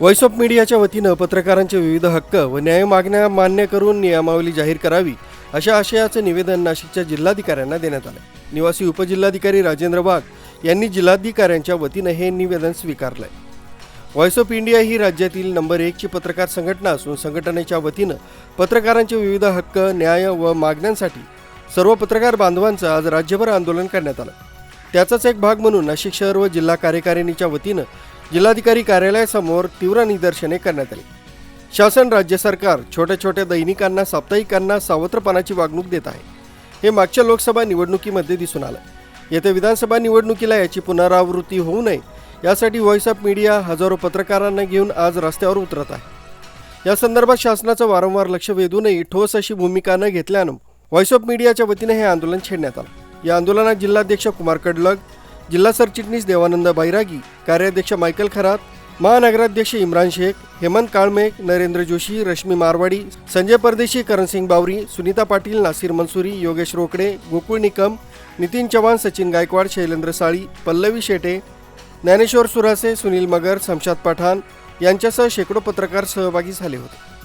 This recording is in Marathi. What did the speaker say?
व्हॉइस ऑफ मीडियाच्या वतीनं पत्रकारांचे विविध हक्क व न्याय मागण्या मान्य करून नियमावली जाहीर करावी अशा आशयाचं निवेदन नाशिकच्या जिल्हाधिकाऱ्यांना देण्यात आलं. निवासी उपजिल्हाधिकारी राजेंद्र वाघ यांनी जिल्हाधिकाऱ्यांच्या वतीनं हे निवेदन स्वीकारलंय. व्हॉइस ऑफ इंडिया ही राज्यातील नंबर एकची पत्रकार संघटना असून संघटनेच्या वतीनं पत्रकारांचे विविध हक्क न्याय व मागण्यांसाठी सर्व पत्रकार बांधवांचं आज राज्यभर आंदोलन करण्यात आलं. त्याचाच एक भाग म्हणून नाशिक शहर व जिल्हा कार्यकारिणीच्या वतीनं जिल्हाधिकारी कार्यालयासमोर तीव्र निदर्शने करण्यात आली. शासन राज्य सरकार छोट्या छोट्या दैनिकांना साप्ताहिकांना सावत्रपणाची वागणूक देत आहे. हे मागच्या लोकसभा निवडणुकीमध्ये दिसून आलं. येत्या विधानसभा निवडणुकीला याची पुनरावृत्ती होऊ नये यासाठी व्हॉइस ऑफ मीडिया हजारो पत्रकारांना घेऊन आज रस्त्यावर उतरत आहे. या संदर्भात शासनाचं वारंवार लक्ष वेधूनही ठोस अशी भूमिका न घेतल्यानं व्हॉइस ऑफ मीडियाच्या वतीने हे आंदोलन छेडण्यात आलं. या आंदोलनात जिल्हाध्यक्ष कुमार कडलग जिल्हा सरचिटणीस देवानंद बैरागी कार्याध्यक्ष मायकल खरात महानगराध्यक्ष इम्रान शेख हेमंत काळमेघ नरेंद्र जोशी रश्मी मारवाडी संजय परदेशी करणसिंग बावरी सुनीता पाटील नासिर मनसुरी योगेश रोकडे गोकुळ निकम नितीन चव्हाण सचिन गायकवाड शैलेंद्र साळी पल्लवी शेटे ज्ञानेश्वर सुरासे सुनील मगर शमशाद पठाण यांच्यासह शेकडो पत्रकार सहभागी झाले होते.